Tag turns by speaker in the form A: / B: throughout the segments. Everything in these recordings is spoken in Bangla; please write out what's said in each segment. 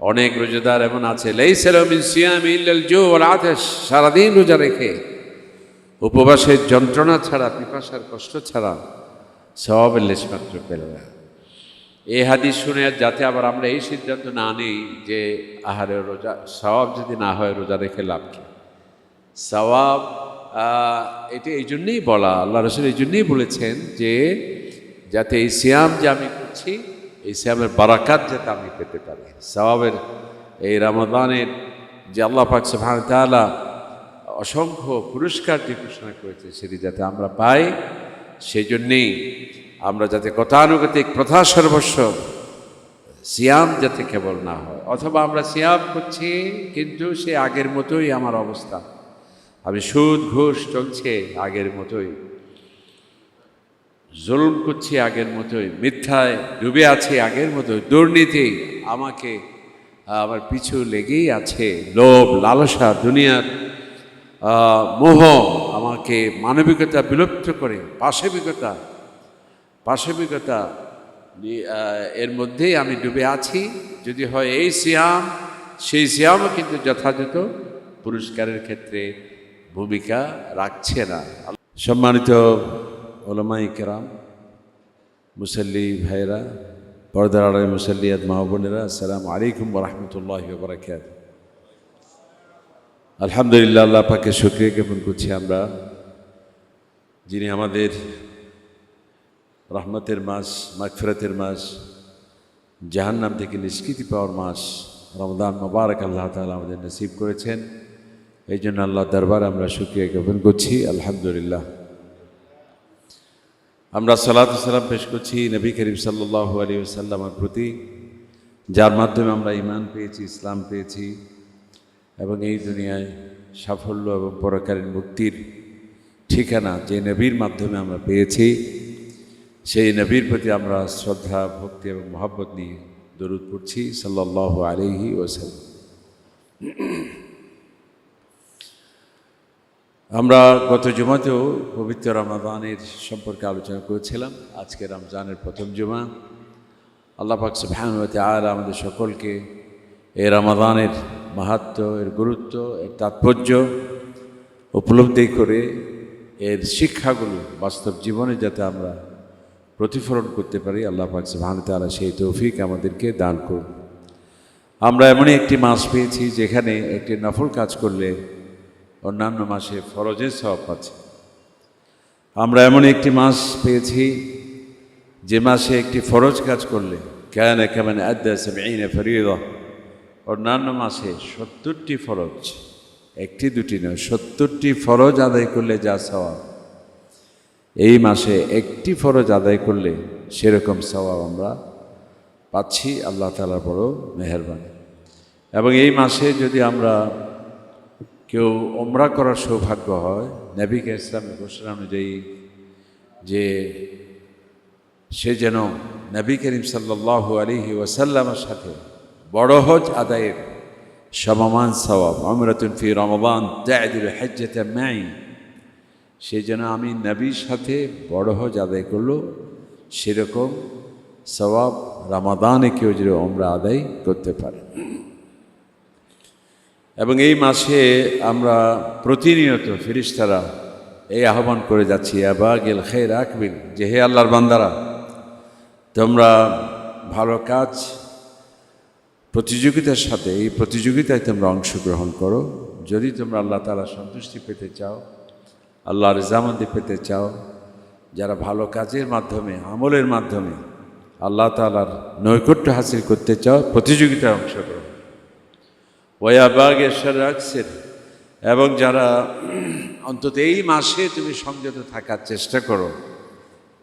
A: অনেক রোজাদার এমন আছে সারাদিন রোজা রেখে। উপবাসের যন্ত্রণা ছাড়া পিপাসার কষ্ট ছাড়া সবাবের লেশমাত্র পেল না। এই হাদিস শুনে যাতে আবার আমরা এই সিদ্ধান্ত না নিই যে আহারে রোজা সওয়াব যদি না হয় রোজা রেখে লাভ কি? আহ, এটা এই জন্যেই বলা আল্লাহ রসুল এই জন্যেই বলেছেন যে যাতে এই সিয়াম যে আমি করছি এই সিয়ামের বারাকাত যাতে আমি পেতে পারি। সওয়াবের এই রমাদানের যে আল্লাহ পাক তাআলা অসংখ্য পুরস্কার যে ঘোষণা করেছে সেটি যাতে আমরা পাই সেই জন্যেই আমরা যাতে গতানুগতিক, প্রথা সর্বস্ব, সিয়াম যাতে কেবল না হয়। অথবা আমরা সিয়াম করছি, কিন্তু সে আগের মতোই আমার অবস্থা। আমি সুদ, ঘুষ চলছে আগের মতোই। জুলুম করছি আগের মতোই, মিথ্যায় ডুবে আছে আগের মতোই, দুর্নীতি আমাকে আমার পিছু লেগেই আছে। লোভ, লালসা, দুনিয়ার মোহ আমাকে মানবিকতা বিলুপ্ত করে, পাশবিকতা পাশবিকতা এর মধ্যেই আমি ডুবে আছি। যদি হয় এই সিয়াম, সেই সিয়ামও কিন্তু যথাযথ পুরস্কারের ক্ষেত্রে ভূমিকা রাখছে না। সম্মানিত ওলামাই কেরাম, মুসল্লি ভাইরা পর্দার আড়াই মুসল্লিয়াত মাহবুনেরা আসসালামু আলাইকুম রহমতুল্লাহ বরাকাত আলহামদুলিল্লাহ, আল্লাহ পাকে শুক্রিয়া জ্ঞাপন করছি আমরা, যিনি আমাদের রহমতের মাস, মাগফিরাতের মাস, জাহান্নাম থেকে নিষ্কৃতি পাওয়ার মাস রমদান মোবারক আল্লাহ তাআলা আমাদের নসিব করেছেন এই জন্য আল্লাহ দরবার আমরা শুক্রিয়া জ্ঞাপন করছি, আলহামদুলিল্লাহ। আমরা সালাত সালাম পেশ করছি নবী করিম সাল্লাহ আলী সাল্লামের প্রতি, যার মাধ্যমে আমরা ইমান পেয়েছি, ইসলাম পেয়েছি, এবং এই দুনিয়ায় সাফল্য এবং পরকালীন মুক্তির ঠিকানা যে নবীর মাধ্যমে আমরা পেয়েছি, সেই নবীর প্রতি আমরা শ্রদ্ধা, ভক্তি এবং মহাব্বত নিয়ে দরুদ পড়ছি সাল্লাহ আলিহি ওসাল্লাম আমরা গত জুমাতেও পবিত্র রমাদানের সম্পর্কে আলোচনা করেছিলাম। আজকে রমজানের প্রথম জুমা। আল্লাহ পাক সুবহানাহু আর আমাদের সকলকে এই রমাদানের মাহাত্ম, এর গুরুত্ব, এর তাৎপর্য উপলব্ধি করে এর শিক্ষাগুলো বাস্তব জীবনে যাতে আমরা প্রতিফলন করতে পারি, আল্লাহ পাক সুবহানাহু তাআলা সেই তৌফিক আমাদেরকে দান করুন। আমরা এমনই একটি মাস পেয়েছি যেখানে একটি নফল কাজ করলে অন্যান্য মাসে ফরজের সব আছে আমরা এমন একটি মাস পেয়েছি, যে মাসে একটি ফরজ কাজ করলে, কেন কেমন আদাসে ফরিদ। অন্যান্য মাসে সত্তরটি ফরজ, একটি, দুটি নয়, সত্তরটি ফরজ আদায় করলে যা সওয়াব, এই মাসে একটি ফরজ আদায় করলে সেরকম সওয়াব আমরা পাচ্ছি, আল্লাহ তালার বড় মেহরবানি। এবং এই মাসে যদি আমরা কেউ ওমরা করার সৌভাগ্য হয়, নবীকে ইসলামের ঘোষণা অনুযায়ী যে সে যেন নবী করিম সাল্লাহ আলিহি ওয়াসাল্লামের সাথে বড় হজ আদায়ের সমমান সওয়াব আমরাতুন ফি রমবান তাদিল হজ্জতে ম্যাই সে যেন আমি নবীর সাথে বড় হজ আদায় করল, সেরকম সওয়াব রামাদানে কেউ যদি ওমরা আদায় করতে পারে। এবং এই মাসে আমরা প্রতিনিয়ত ফিরিস্তারা এই আহ্বান করে যাচ্ছি, আবাগিল খের রাখবিল যে হে আল্লাহর বান্দারা, তোমরা ভালো কাজ প্রতিযোগিতার সাথে, এই প্রতিযোগিতায় তোমরা অংশগ্রহণ করো। যদি তোমরা আল্লাহ তালা সন্তুষ্টি পেতে চাও আল্লাহর রেজামন্দি পেতে চাও, যারা ভালো কাজের মাধ্যমে, আমলের মাধ্যমে আল্লাহ তালার নৈকট্য হাসিল করতে চাও, প্রতিযোগিতায় অংশগ্রহণ ওয়াবাগ এরশাদ রাখছেন এবং যারা অন্তত এই মাসে তুমি সংযত থাকার চেষ্টা করো,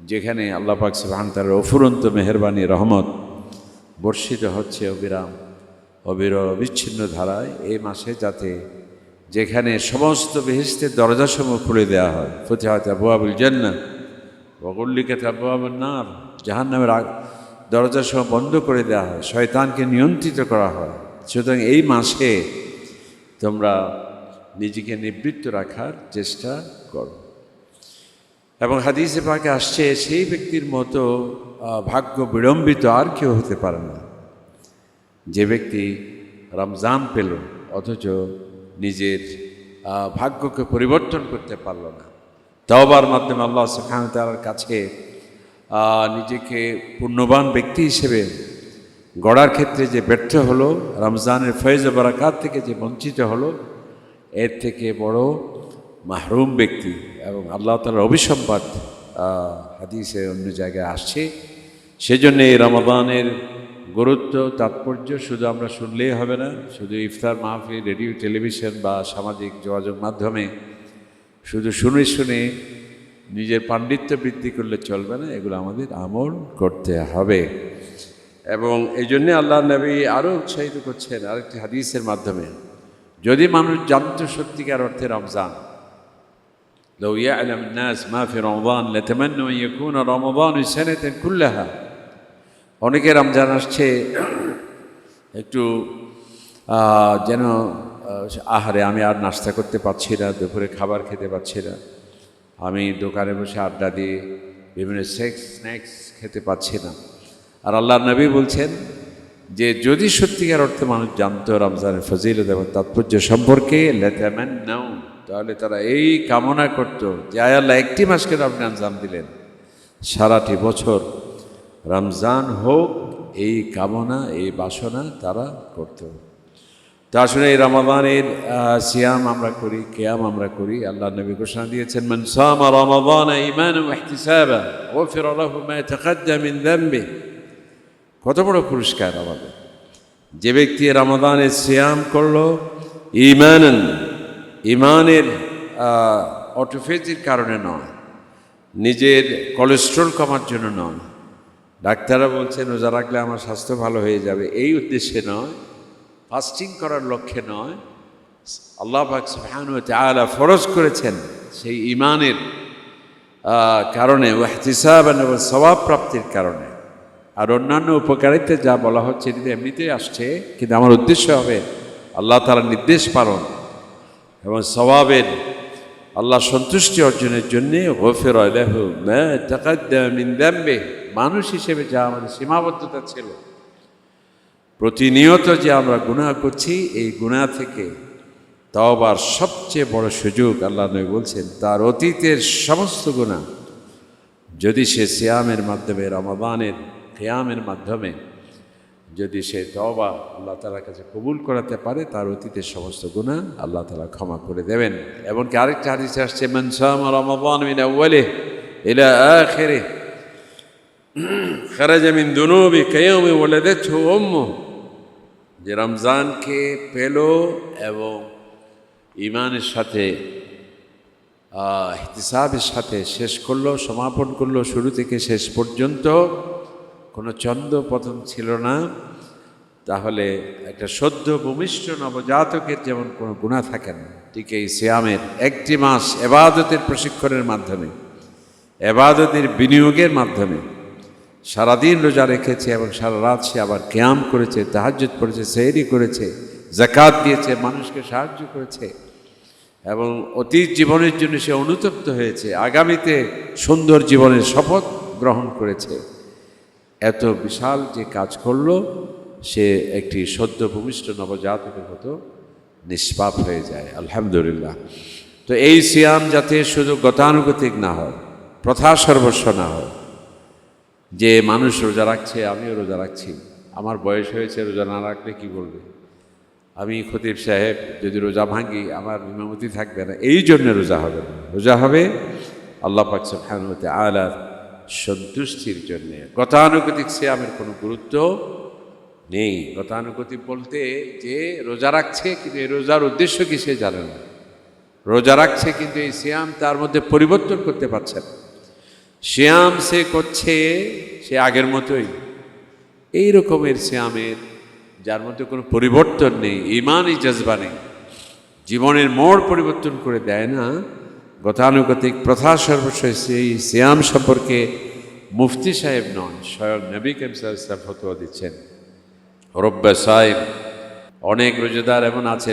A: যেখানে আল্লাহ পাক সুবহান তার অফুরন্ত মেহরবানি, রহমত বর্ষিত হচ্ছে অবিরাম অবির অবিচ্ছিন্ন ধারায় এই মাসে যাতে যেখানে সমস্ত বেহেস্তের দরজাসমূহ খুলে দেওয়া হয়। ফতিহাত আবু আবুল জান্না বগল্লিকাত আবু আবুল নার। জাহান নামের দরজাসমূহ বন্ধ করে দেওয়া হয়। শয়তানকে নিয়ন্ত্রিত করা হয়। সুতরাং এই মাসে তোমরা নিজেকে নিবৃত্ত রাখার চেষ্টা করো। এবং হাদিসে পাকে আসছে, সেই ব্যক্তির মতো ভাগ্য বিড়ম্বিত আর কেউ হতে পারে না। যে ব্যক্তি রমজান পেল, অথচ নিজের ভাগ্যকে পরিবর্তন করতে পারল না। তওবার মাধ্যমে আল্লাহ সুখান তালার কাছে নিজেকে পূর্ণবান ব্যক্তি হিসেবে গড়ার ক্ষেত্রে যে ব্যর্থ হলো, রমজানের ফয়েজ বারাকাত থেকে যে বঞ্চিত হলো, এর থেকে বড় মাহরুম ব্যক্তি এবং আল্লাহ তালার অভিসম্পাদ হাদিসে অন্য জায়গায় আসছে। সেজন্য এই রমাদানের গুরুত্ব, তাৎপর্য শুধু আমরা শুনলেই হবে না, শুধু ইফতার মাহফিল, রেডিও, টেলিভিশন বা সামাজিক যোগাযোগ মাধ্যমে শুধু শুনে শুনে নিজের পাণ্ডিত্য বৃদ্ধি করলে চলবে না, এগুলো আমাদের আমল করতে হবে। এবং এই জন্যে আল্লাহ নবী আরও উৎসাহিত করছেন আরেকটি হাদিসের মাধ্যমে যদি মানুষ জানত সত্যিকার অর্থে রমজান لو يعلم الناس ما في رمضان لتمنوا أن يكون رمضان سنة كلها অনেকে রমজান আসছে একটু আহ, যেন আহ, আহারে আমি আর নাস্তা করতে পারছি না দুপুরে খাবার খেতে পারছি না আমি দোকানে বসে আড্ডা দিয়ে বিভিন্ন সেক্স স্ন্যাক্স খেতে পাচ্ছি না আর আল্লাহ নবী বলছেন যে যদি সত্যিকার অর্থে মানুষ জানতো রমজানের ফজিলত এবং তাৎপর্য সম্পর্কে লেতামেন নাও তাহলে তারা এই কামনা করত যে, আয় আল্লাহ, একটি মাসকে আপনি আঞ্জাম দিলেন? সারাটি বছর রমজান হোক, এই কামনা, এই বাসনা তারা করত। তা আসলে এই রমাদানের সিয়াম আমরা করি, কেয়াম আমরা করি আল্লাহ নবী ঘোষণা দিয়েছেন, মান সামা রমাদান ঈমানান ওয়া ইহতিসাবা, গুফিরা লাহু মা কত বড় পুরস্কার আমাদের। যে ব্যক্তি রমাদানের সিয়াম করল ইমানান ইমানের অটোফেজির কারণে নয়, নিজের কোলেস্ট্রল কমার জন্য নয়। ডাক্তাররা বলছেন রোজা রাখলে আমার স্বাস্থ্য ভালো হয়ে যাবে। এই উদ্দেশ্যে নয় ফাস্টিং করার লক্ষ্যে নয়। আল্লাহ তাআলা ফরজ করেছেন সেই ইমানের কারণে, ওয়াহতিসাবান এবং সওয়াব প্রাপ্তির কারণে। আর অন্যান্য উপকারিতা যা বলা হচ্ছে এটি এমনিতেই আসছে, কিন্তু আমার উদ্দেশ্য হবে আল্লাহ তাআলার নির্দেশ পালন এবং সওয়াবের আল্লাহ সন্তুষ্টি অর্জনের জন্যে গফের আলাহু মা তাকাদ্দাম মিন দামবে, মানুষ হিসেবে যা আমাদের সীমাবদ্ধতা ছিল, প্রতিনিয়ত যে আমরা গুনাহ করছি, এই গুনাহ থেকে তওবার সবচেয়ে বড় সুযোগ আল্লাহ নয় বলছেন, তার অতীতের সমস্ত গুনাহ যদি সে সিয়ামের মাধ্যমে, রমাদানের কেয়ামের মাধ্যমে যদি সে তওবা আল্লাহ তালার কাছে কবুল করাতে পারে তার অতীতের সমস্ত গুনাহ আল্লাহ তালা ক্ষমা করে দেবেন। এমনকি আরেকটা হাদিসে আসছে মনসাম মিন ইলা আখিরে খারাজা মিন দুনুবি কায়ামি ওয়ালাদাতহু উম্মুহু। যে রমজানকে পেল এবং ইমানের সাথে আহ, ইহতিসাবের সাথে শেষ করল সমাপন করল শুরু থেকে শেষ পর্যন্ত কোনো পতন ছিল না, তাহলে একটা সদ্য ভূমিষ্ঠ নবজাতকের যেমন কোনো গুণা থাকে না, ঠিক এই সিয়ামের একটি মাস এবাদতের প্রশিক্ষণের মাধ্যমে, এবাদতের বিনিয়োগের মাধ্যমে, সারাদিন রোজা রেখেছে এবং সারা রাত সে আবার ক্যাম করেছে, তাহাজ্জুদ করেছে সেহরি করেছে জাকাত দিয়েছে, মানুষকে সাহায্য করেছে এবং অতীত জীবনের জন্য সে অনুতপ্ত হয়েছে, আগামীতে সুন্দর জীবনের শপথ গ্রহণ করেছে। এত বিশাল যে কাজ করল, সে একটি সদ্য ভূমিষ্ঠ নবজাতকের মতো নিষ্পাপ হয়ে যায়, আলহামদুলিল্লাহ। তো এই সিয়াম যাতে শুধু গতানুগতিক না হয়, প্রথা সর্বস্ব না হয়, যে মানুষ রোজা রাখছে, আমিও রোজা রাখছি, আমার বয়স হয়েছে, রোজা না রাখলে কি বলবে? আমি খতিব সাহেব, যদি রোজা ভাঙি, আমার ইমামতি থাকবে না, এই জন্য রোজা হবে না। রোজা হবে আল্লাহ পাক সুবহানাহু ওয়া সন্তুষ্টির জন্য। গতানুগতিক সিয়ামের কোনো গুরুত্ব নেই। গতানুগতিক বলতে যে রোজা রাখছে কিন্তু এই রোজার উদ্দেশ্য কি সে জানে না। রোজা রাখছে কিন্তু এই সিয়াম তার মধ্যে পরিবর্তন করতে পারছে না। শ্যাম সে করছে সে আগের মতোই। এই রকমের শ্যামের যার মধ্যে কোনো পরিবর্তন নেই, ইমানই জজবা নেই। জীবনের মোড় পরিবর্তন করে দেয় না। গতানুগতিক প্রথা সর্বস্ব সেই শ্যাম সম্পর্কে মুফতি সাহেব নন, স্বয়ং নবী কেম সাহেব ফতোয়া দিচ্ছেন। রব্বা সাহেব, অনেক রোজাদার এমন আছে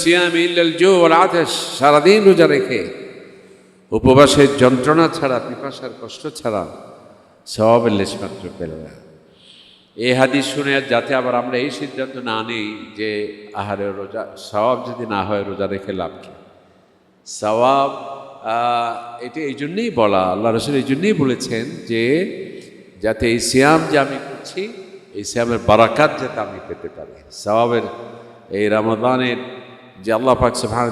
A: সিয়াম সারাদিন রোজা রেখে। উপবাসের যন্ত্রণা ছাড়া, পিপাসার কষ্ট ছাড়া সবের লেশমাত্র পেল না এই হাদিস শুনে যাতে আবার আমরা এই সিদ্ধান্ত না নিই যে আহারে রোজা সওয়াব যদি না হয় রোজা রেখে লাভ কি? আহ, এটা এই জন্যেই বলা আল্লাহ রসুল এই জন্যেই বলেছেন যে যাতে এই সিয়াম যে আমি করছি এই সিয়ামের বারাকাত যাতে আমি পেতে পারি। সওয়াবের এই রমাদানের যে আল্লাহ পাক সুবহান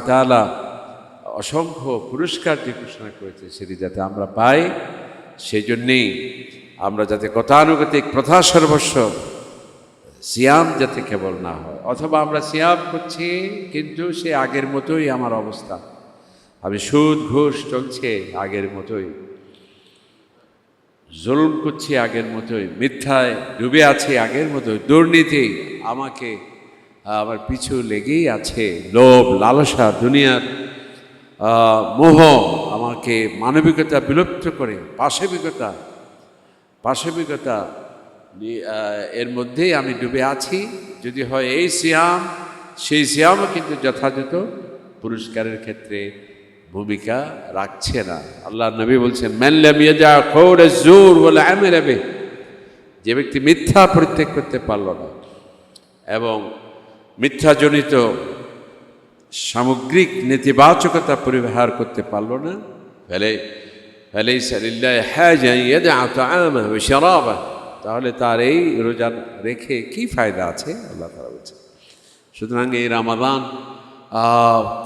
A: অসংখ্য পুরস্কার যে ঘোষণা করেছে সেটি যাতে আমরা পাই সেই জন্যেই আমরা যাতে গতানুগতিক প্রথা সর্বস্ব সিয়াম যাতে কেবল না হয়। অথবা আমরা সিয়াম করছি কিন্তু সে আগের মতোই আমার অবস্থা আমি সুদ, ঘুষ চলছে আগের মতোই। জুলুম করছি আগের মতোই। মিথ্যায় ডুবে আছে আগের মতোই। দুর্নীতি আমাকে, আমার পিছু লেগেই আছে। লোভ, লালসা, দুনিয়ার মোহ আমাকে মানবিকতা বিলুপ্ত করে। পাশবিকতা পাশবিকতা এর মধ্যেই আমি ডুবে আছি। যদি হয় এই সিয়াম, সেই সিয়ামও কিন্তু যথাযথ পুরস্কারের ক্ষেত্রে ভূমিকা রাখছে না। আল্লাহ নবী বলছেন যে ব্যক্তি মিথ্যা পরিত্যাগ করতে পারল না এবং মিথ্যাজনিত সামগ্রিক নেতিবাচকতা পরিহার করতে পারল না, ফেলে ফেলে হ্যাঁ তাহলে তার এই রোজা রেখে কি ফায়দা আছে? আল্লাহ তারা বলছে সুতরাং এই রামাদান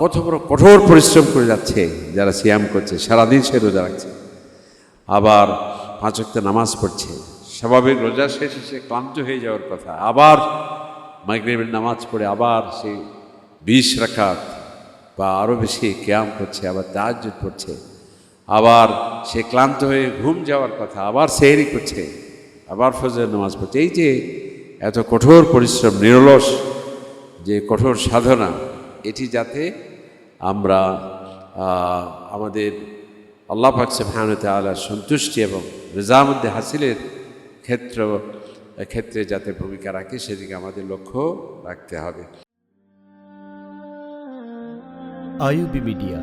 A: কত বড় কঠোর পরিশ্রম করে যাচ্ছে, যারা সিয়াম করছে, সারাদিন সে রোজা রাখছে। আবার পাঁচ ওয়াক্ত নামাজ পড়ছে। স্বাভাবিক রোজা শেষে সে ক্লান্ত হয়ে যাওয়ার কথা। আবার মাইগ্রেনের নামাজ পড়ে আবার সে বিষ রাখাত বা আরও বেশি ক্যাম করছে, আবার তাহাজ্জুদ পড়ছে। আবার সে ক্লান্ত হয়ে ঘুম যাওয়ার কথা, আবার সেহরি করছে, আবার ফজরের নামাজ পড়ছে। এই যে এত কঠোর পরিশ্রম, নিরলস যে কঠোর সাধনা এটি যাতে আমরা আমাদের আল্লাহ পাক সুবহানাহু আলার সন্তুষ্টি এবং রেজামদ্দে হাসিলের ক্ষেত্র, ক্ষেত্রে যাতে ভূমিকা রাখে, সেদিকে আমাদের লক্ষ্য রাখতে হবে।
B: IUB media